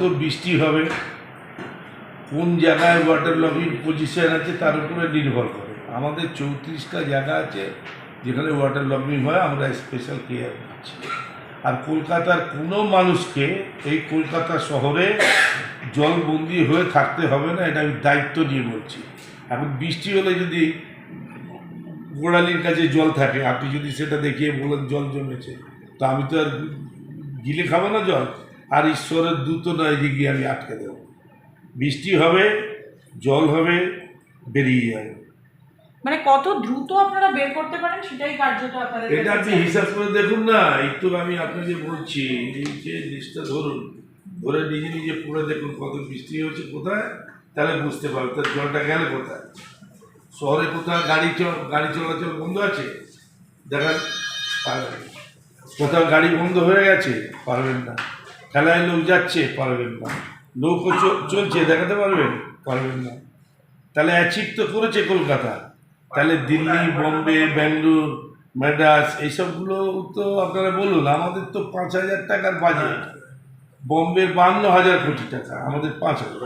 তো বৃষ্টি হবে। কোন জায়গায় ওয়াটার লকিং পজিশন আছে তার উপরে নির্ভর করে। আমাদের চৌত্রিশটা জায়গা আছে যেখানে ওয়াটার লকিং হয়, আমরা স্পেশাল কেয়ার নিচ্ছি আর কলকাতার কোনো মানুষকে এই কলকাতা শহরে জলবন্দি হয়ে থাকতে হবে না, এটা আমি দায়িত্ব নিয়ে বলছি। এখন বৃষ্টি হলে যদি গোড়ালির কাছে জল থাকে, আপনি যদি সেটা দেখিয়ে বলেন জল জমেছে, তো আমি তো আর গিলে খাব না জল। আর ঈশ্বরের দূত নয় যে গিয়ে আমি আটকে দেবো। বৃষ্টি হবে জল হবে বেরিয়ে যাবে মানে কত দ্রুত আপনারা বের করতে পারেন সেটাই কার্যত আপনাদের এটা আপনি হিসাব করে দেখুন না একটু আমি আপনাকে বলছি এই যে জিনিসটা ধরুন ধরে নিজে নিজে পড়ে দেখুন কত বৃষ্টি হচ্ছে কোথায় তাহলে বুঝতে পারবে তার জলটা গেলে কোথায়? শহরে কোথাও গাড়ি চল গাড়ি চলাচল বন্ধ আছে? দেখান পারবেন। কোথাও গাড়ি বন্ধ হয়ে গেছে? পারবেন না। খেলায় লোক যাচ্ছে, পারবেন না। নৌকো চলছে, দেখাতে পারবেন? পারবেন না। তাহলে অ্যাচিভ তো করেছে কলকাতা। তাহলে দিল্লি, বম্বে, ব্যাঙ্গালোর ম্যাড্রাস এইসবগুলো তো আপনারা বলুন, আমাদের তো পাঁচ হাজার টাকার বাজেট বম্বে বান্ন হাজার কোটি টাকা, আমাদের পাঁচ হাজার।